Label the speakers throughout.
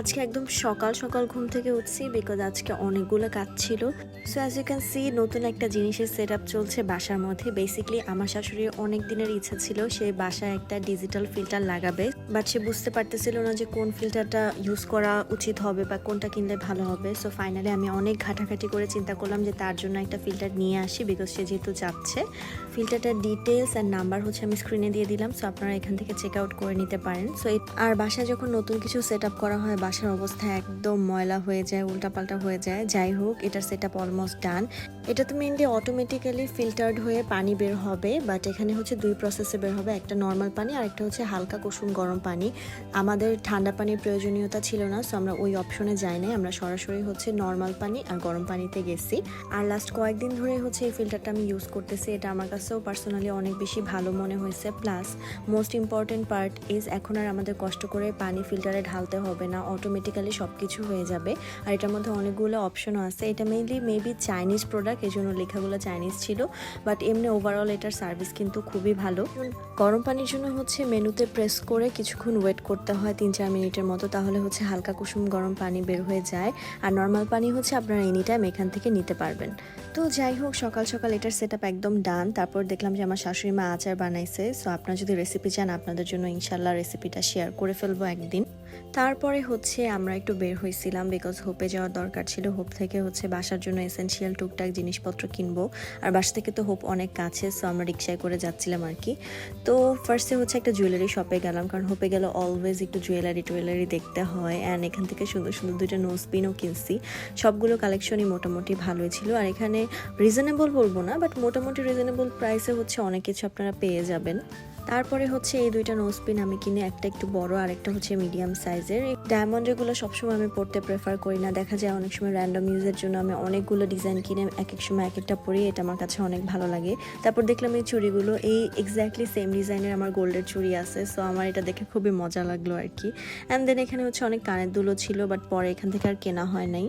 Speaker 1: আজকে একদম সকাল সকাল ঘুম থেকে উঠছি বিকজ আজকে অনেকগুলো কাজ ছিল। So as you can see নতুন একটা জিনিসের সেট আপ চলছে বাসার মধ্যে। বেসিক্যালি আমার শাশুড়ির অনেক দিনের ইচ্ছা ছিল সে বাসায় একটা ডিজিটাল ফিল্টার লাগাবে বাট সে বুঝতে পারতেছিল না যে কোন ফিল্টারটা ইউজ করা উচিত হবে বা কোনটা কিনলে ভালো হবে। সো ফাইনালি আমি অনেক ঘাটাঘাটি করে চিন্তা করলাম যে তার জন্য একটা ফিল্টার নিয়ে আসি বিকজ সে যেহেতু যাচ্ছে ফিল্টারটার ডিটেলস অ্যান্ড নাম্বার হচ্ছে আমি স্ক্রিনে দিয়ে দিলাম সো আপনারা এখান থেকে চেক আউট করে নিতে পারেন। সো আর বাসায় যখন নতুন কিছু সেট আপ করা হয় বাসার অবস্থা একদম ময়লা হয়ে যায়, উল্টাপাল্টা হয়ে যায়। যাই হোক, এটার সেট আপ অলমোস্ট ডান এটা তো মেনলি অটোমেটিক্যালি ফিল্টার্ড হয়ে পানি বের হবে বাট এখানে হচ্ছে দুই প্রসেসে বের হবে। একটা নর্মাল পানি, আর একটা হচ্ছে হালকা কুসুম গরম পানি। আমাদের ঠান্ডা পানির প্রয়োজনীয়তা ছিল না সো আমরা ওই অপশনে যাই নাই। আমরা সরাসরি হচ্ছে নর্মাল পানি আর গরম পানিতে গেছি। আর লাস্ট কয়েকদিন ধরে হচ্ছে এই ফিল্টারটা আমি ইউজ করতেছি। এটা আমার কাছেও পার্সোনালি অনেক বেশি ভালো মনে হয়েছে। Plus most important part is এখন আর আমাদের কষ্ট করে পানি ফিল্টারে ঢালতে হবে না। অটোমেটিক্যালি সব কিছু হয়ে যাবে। আর এটার মধ্যে অনেকগুলো অপশনও আছে। এটা মেইনলি মেবি চাইনিজ প্রোডাক্ট এই জন্য লেখাগুলো চাইনিজ ছিল বাট এমনি ওভারঅল এটার সার্ভিস কিন্তু খুবই ভালো। গরম পানির জন্য হচ্ছে মেনুতে প্রেস করে কিছুক্ষণ ওয়েট করতে হয় তিন চার মিনিটের মতো, তাহলে হচ্ছে হালকা কুসুম গরম পানি বের হয়ে যায়। আর নর্মাল পানি হচ্ছে আপনারা এনি টাইম এখান থেকে নিতে পারবেন। তো যাই হোক, সকাল সকাল এটার সেট একদম ডান তারপর দেখলাম যে আমার শাশুড়ি মা আচার বানাইছে সো আপনারা যদি রেসিপি চান, আপনাদের জন্য ইনশাল্লাহ রেসিপিটা শেয়ার করে ফেলব একদিন। তারপরে হচ্ছে আমরা একটু বের হয়েছিলাম বিকজ হোপে যাওয়ার দরকার ছিল। হোপ থেকে হচ্ছে বাসার জন্য এসেনশিয়াল টুকটাক জিনিসপত্র কিনবো। আর বাসা থেকে তো হোপ অনেক কাছে সো আমরা রিক্সায় করে যাচ্ছিলাম আর কি। তো ফার্স্টে হচ্ছে একটা জুয়েলারি শপে গেলাম, কারণ হোপে গেলে অলওয়েজ একটু জুয়েলারি টুয়েলারি দেখতে হয়। অ্যান্ড এখান থেকে সুন্দর সুন্দর দুইটা নোজপিনও কিনছি। সবগুলো কালেকশনই মোটামুটি ভালোই ছিল। আর এখানে রিজনেবল বলব না বাট মোটামুটি রিজনেবল প্রাইসে হচ্ছে অনেক কিছু আপনারা পেয়ে যাবেন। তারপরে হচ্ছে এই দুইটা নোজপিন আমি কিনে একটা একটু বড় আর একটা হচ্ছে মিডিয়াম সাইজের ডায়মন্ডেরগুলো সবসময় আমি পড়তে প্রেফার করি না। দেখা যায় অনেক সময় র্যান্ডম ইউজের জন্য আমি অনেকগুলো ডিজাইন কিনে এক এক সময় এক একটা পরি এটা আমার কাছে অনেক ভালো লাগে। তারপর দেখলাম এই চুড়িগুলো, এই এক্স্যাক্টলি সেম ডিজাইনের আমার গোল্ডের চুড়ি আছে সো আমার এটা দেখে খুবই মজা লাগল আর কি। অ্যান্ড দেন এখানে হচ্ছে অনেক কানের দুলো ছিল বাট পরে এখান থেকে আর কেনা হয় নাই।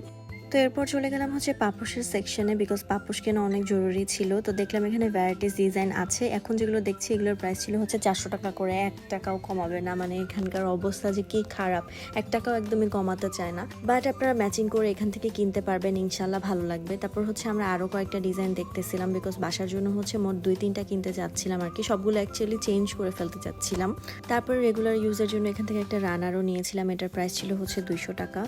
Speaker 1: তো এরপর চলে গেলাম হচ্ছে পাপোশের সেকশনে বিকজ পাপোশ কেনা অনেক জরুরি ছিল। তো দেখলাম এখানে ভ্যারাইটিস ডিজাইন আছে। এখন যেগুলো দেখছি, এগুলোর প্রাইস ছিল হচ্ছে চারশো টাকা করে। এক টাকাও কমাবে না। মানে এখানকার অবস্থা যে কি খারাপ। এক টাকাও একদমই কমাতে চায় না। বাট আপনারা ম্যাচিং করে এখান থেকে কিনতে পারবেন। ইনশাল্লাহ ভালো লাগবে। তারপর হচ্ছে আমরা আরও কয়েকটা ডিজাইন দেখতেছিলাম বিকজ বাসার জন্য হচ্ছে মোট দুই, তিনটা কিনতে চাচ্ছিলাম আর কি। সবগুলো অ্যাকচুয়ালি চেঞ্জ করে ফেলতে চাচ্ছিলাম। তারপর রেগুলার ইউজের জন্য এখান থেকে একটা রানারও নিয়েছিলাম। এটার প্রাইস ছিল হচ্ছে দুইশো টাকা।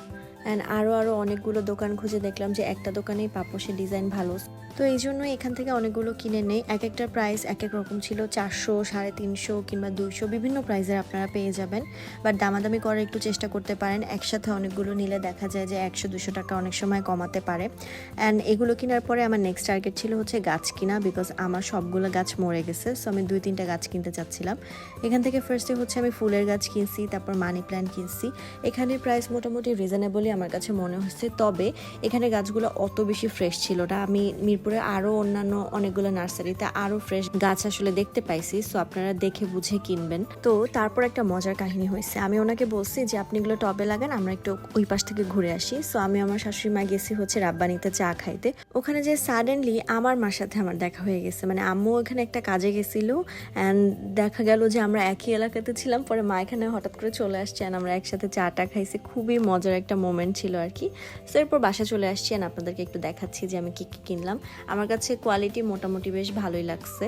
Speaker 1: অ্যান্ড আরও আরও অনেকগুলো দোকান খুঁজে দেখলাম যে একটা দোকানেই পাপোশের ডিজাইন ভালো। তো এই জন্য এখান থেকে অনেকগুলো কিনে নেই। এক একটা প্রাইস এক এক রকম ছিল, চারশো, সাড়ে তিনশো কিংবা দুইশো, বিভিন্ন প্রাইসের আপনারা পেয়ে যাবেন। বাট দামাদামি করার একটু চেষ্টা করতে পারেন। একসাথে অনেকগুলো নিলে দেখা যায় যে একশো দুশো টাকা অনেক সময় কমাতে পারে। অ্যান্ড এগুলো কেনার পরে আমার নেক্সট টার্গেট ছিল হচ্ছে গাছ কিনা বিকজ আমার সবগুলো গাছ মরে গেছে। সো আমি দুই, তিনটা গাছ কিনতে চাচ্ছিলাম। এখান থেকে ফার্স্টে হচ্ছে আমি ফুলের গাছ কিনছি, তারপর মানি প্ল্যান্ট কিনছি। এখানে প্রাইস মোটামুটি রিজনেবলই আমার কাছে মনে হচ্ছে। তবে এখানে গাছগুলো অত বেশি ফ্রেশ ছিল না। আমি মিরপুরে আরও অন্যান্য অনেকগুলো নার্সারিতে আরও ফ্রেশ গাছ আসলে দেখতে পাইছি সো আপনারা দেখে বুঝে কিনবেন। তো তারপর একটা মজার কাহিনী হয়েছে। আমি ওনাকে বলছি যে, আপনি এগুলো টবে লাগান, আমরা একটু ওই পাশ থেকে ঘুরে আসি। সো আমি আমার শাশুড়ি মা গেছি হচ্ছে রাব্বানিতে চা খাইতে। ওখানে যে সাডেনলি আমার মার সাথে আমার দেখা হয়ে গেছে। মানে আম্মু ওখানে একটা কাজে গেছিল অ্যান্ড দেখা গেল যে আমরা একই এলাকাতে ছিলাম। পরে মা এখানে হঠাৎ করে চলে আসছে আমরা একসাথে চাটা খাইছি। খুবই মজার একটা মোমেন্ট ছিল আর কি। সো এরপর বাসা চলে আসছি and আপনাদেরকে একটু দেখাচ্ছি যে আমি কি কি কিনলাম। আমার কাছে কোয়ালিটি মোটামুটি বেশ ভালোই লাগছে।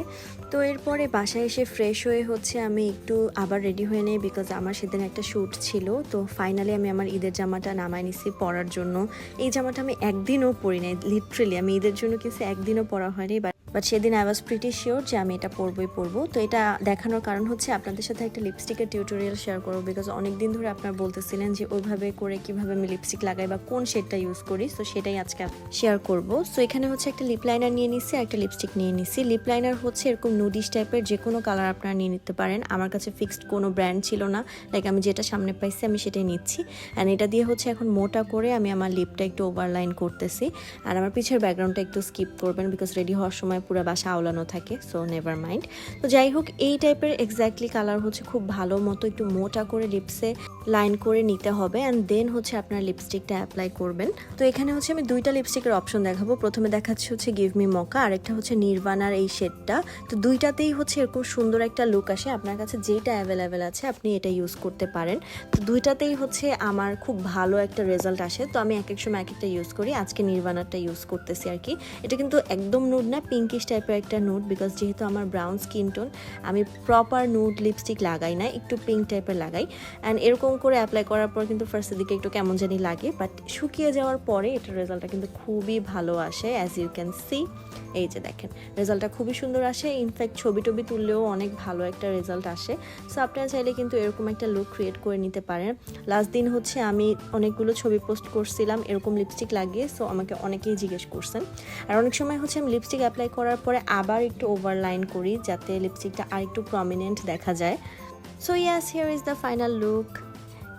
Speaker 1: তো এরপরে বাসায় এসে ফ্রেশ হয়ে হচ্ছে আমি একটু আবার রেডি হয়ে নেই বিকজ আমার সেদিন একটা শ্যুট ছিল। তো ফাইনালি আমি আমার ঈদের জামাটা নামায় নিছি পরার জন্য। এই জামাটা আমি একদিনও পরি নাই লিটারেলি আমি ঈদের জন্য কিছু একদিনও পরা হয়নি বাট সেদিন আই ওয়াজ প্রিটি শিওর যে আমি এটা পরবই পরবো। তো এটা দেখানোর কারণ হচ্ছে আপনাদের সাথে একটা লিপস্টিকের টিউটোরিয়াল শেয়ার করব। বিকজ অনেক দিন ধরে আপনারা বলতেছিলেন যে ওইভাবে করে কীভাবে আমি লিপস্টিক লাগাই বা কোন শেডটা ইউজ করি। তো সেটাই আজকে শেয়ার করব। সো এখানে হচ্ছে একটা লিপ লাইনার নিয়ে নিচ্ছি আর একটা লিপস্টিক নিয়ে নিচ্ছি লিপ লাইনার হচ্ছে এরকম নুডিশ টাইপের যে কোনো কালার আপনারা নিয়ে নিতে পারেন। আমার কাছে ফিক্সড কোনো ব্র্যান্ড ছিল না। লাইক আমি যেটা সামনে পাইছি আমি সেটাই নিচ্ছি। অ্যান্ড এটা দিয়ে হচ্ছে এখন মোটা করে আমি আমার লিপটা একটু ওভারলাইন করতেছি। আর আমার পিছের ব্যাকগ্রাউন্ডটা একটু স্কিপ করবেন বিকজ রেডি হওয়ার সময় সময় পুরো বাসা আওলানো থাকে সো নেভার মাইন্ড তো যাই হোক, এই টাইপের এক্স্যাক্টলি কালার হচ্ছে খুব ভালো মতো একটু মোটা করে লিপসে লাইন করে নিতে হবে অ্যান্ড দেন হচ্ছে আপনার লিপস্টিকটা অ্যাপ্লাই করবেন। তো এখানে হচ্ছে আমি দুইটা লিপস্টিকের অপশন দেখাবো। প্রথমে দেখাচ্ছি হচ্ছে গিভ মি মকা আর একটা হচ্ছে নির্বাণার এই শেডটা তো দুইটাতেই হচ্ছে এরকম সুন্দর একটা লুক আসে। আপনার কাছে যেটা অ্যাভেলেবেল আছে, আপনি এটা ইউজ করতে পারেন। তো দুইটাতেই হচ্ছে আমার খুব ভালো একটা রেজাল্ট আসে। তো আমি এক এক সময় এক একটা ইউজ করি। আজকে নির্বাণারটা ইউজ করতেছি আর কি। এটা কিন্তু একদম নুড না পিঙ্কিশ টাইপের একটা নুড বিকজ যেহেতু আমার ব্রাউন স্কিন টোন আমি প্রপার নুড লিপস্টিক লাগাই না, একটু পিঙ্ক টাইপের লাগাই। অ্যান্ড এরকম করে অ্যাপ্লাই করার পর কিন্তু ফার্স্টের দিকে একটু কেমন জানি লাগে বাট শুকিয়ে যাওয়ার পরে এটার রেজাল্টটা কিন্তু খুবই ভালো আসে অ্যাজ ইউ ক্যান সি এই যে দেখেন রেজাল্টটা খুবই সুন্দর আসে। ইনফ্যাক্ট ছবি টবি তুললেও অনেক ভালো একটা রেজাল্ট আসে। সো আপনারা চাইলে কিন্তু এরকম একটা লুক ক্রিয়েট করে নিতে পারেন। লাস্ট দিন হচ্ছে আমি অনেকগুলো ছবি পোস্ট করছিলাম, এরকম লিপস্টিক লাগিয়ে সো আমাকে অনেকেই জিজ্ঞেস করছেন। আর অনেক সময় হচ্ছে আমি লিপস্টিক অ্যাপ্লাই করার পরে আবার একটু ওভারলাইন করি, যাতে লিপস্টিকটা আর একটু প্রমিনেন্ট দেখা যায়। So yes here is the final look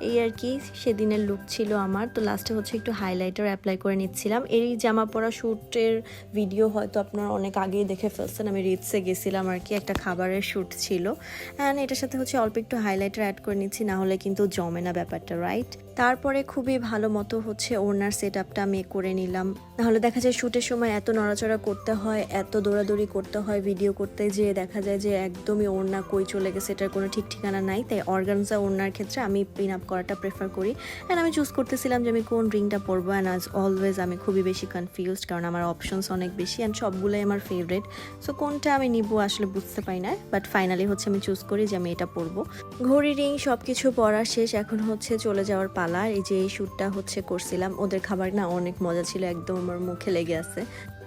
Speaker 1: এই আর কি, সেদিনের লুক ছিল আমার। তো লাস্টে হচ্ছে একটু হাইলাইটার অ্যাপ্লাই করে নিচ্ছিলাম। এই জামা পরা শ্যুটের ভিডিও হয়তো আপনারা অনেক আগেই দেখে ফেলছেন। আমি রিলসে গেছিলাম আর কি, একটা খাবারের শ্যুট ছিল। অ্যান্ড এটার সাথে হচ্ছে অল্প একটু হাইলাইটার অ্যাড করে নিচ্ছি, না হলে কিন্তু জমে না ব্যাপারটা রাইট তারপরে খুবই ভালো মতো হচ্ছে ওনার সেট আপটা আমি করে নিলাম। নাহলে দেখা যায় শ্যুটের সময় এত নড়াচড়া করতে হয়, এত দৌড়াদৌড়ি করতে হয় ভিডিও করতে যেয়ে দেখা যায় যে একদমই ওড়না কই চলে গেছে, এটার কোনো ঠিক ঠিকানা নাই। তাই অর্গানজা ওড়নার ক্ষেত্রে আমি পিন আপ করাটা প্রেফার করি। অ্যান্ড আমি চুজ করতেছিলাম যে আমি কোন রিংটা পরবো অ্যান্ড আজ অলওয়েজ আমি খুবই বেশি কনফিউজড কারণ আমার অপশনস অনেক বেশি অ্যান্ড সবগুলোই আমার ফেভারেট সো কোনটা আমি নিব আসলে বুঝতে পারি না বাট ফাইনালি হচ্ছে আমি চুজ করি যে আমি এটা পরবো। ঘড়ি রিং সব কিছু পরা শেষ, এখন হচ্ছে চলে যাওয়ার পালা। এই যে এই শ্যুটটা হচ্ছে করছিলাম, ওদের খাবার না অনেক মজা ছিল, একদম আমার মুখে লেগে আছে।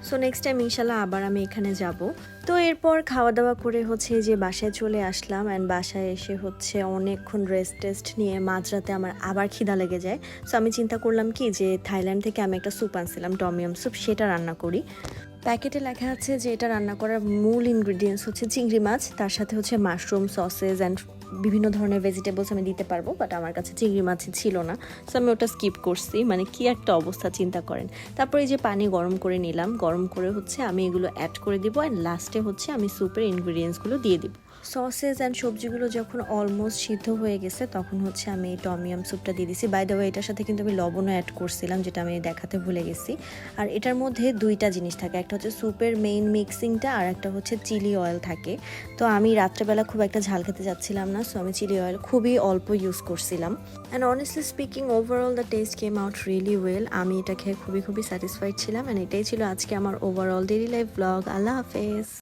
Speaker 1: সো নেক্সট টাইম ইনশাল্লাহ আবার আমি এখানে যাব। তো এরপর খাওয়া দাওয়া করে হচ্ছে যে বাসায় চলে আসলাম অ্যান্ড বাসায় এসে হচ্ছে অনেকক্ষণ রেস্ট টেস্ট নিয়ে মাঝরাতে আমার আবার খিদা লেগে যায়। সো আমি চিন্তা করলাম কি যে থাইল্যান্ড থেকে আমি একটা স্যুপ আনছিলাম টমিয়াম স্যুপ সেটা রান্না করি। প্যাকেটে লেখা আছে যে এটা রান্না করার মূল ইনগ্রিডিয়েন্টস হচ্ছে চিংড়ি মাছ, তার সাথে হচ্ছে মাশরুম সসেস অ্যান্ড বিভিন্ন ধরনের ভেজিটেবলস আমি দিতে পারব বাট আমার কাছে চিংড়ি মাছই ছিল না। সো আমি ওটা স্কিপ করছি মানে কি একটা অবস্থা, চিন্তা করেন। তারপর এই যে পানি গরম করে নিলাম, গরম করে হচ্ছে আমি এগুলো অ্যাড করে দিব অ্যান্ড লাস্টে হচ্ছে আমি স্যুপের ইনগ্রিডিয়েন্টসগুলো দিয়ে দিব। সসেস অ্যান্ড সবজিগুলো যখন অলমোস্ট সিদ্ধ হয়ে গেছে, তখন হচ্ছে আমি এই টমিয়াম স্যুপটা দিয়ে দিছি। বাই দ্য ওয়ে এটার সাথে কিন্তু আমি লবণও অ্যাড করছিলাম, যেটা আমি দেখাতে ভুলে গেছি। আর এটার মধ্যে দুইটা জিনিস থাকে, একটা হচ্ছে স্যুপের মেইন মিক্সিংটা আর একটা হচ্ছে চিলি অয়েল থাকে। তো আমি রাত্রেবেলা খুব একটা ঝাল খেতে যাচ্ছিলাম না সো আমি চিলি অয়েল খুবই অল্প ইউজ করছিলাম. And honestly speaking overall the taste came out really well আমি এটা খেয়ে খুবই খুবই স্যাটিসফাইড ছিলাম অ্যান্ড এটাই ছিল আজকে আমার ওভারঅল ডেলি লাইফ ব্লগ আল্লাহ হাফেজ।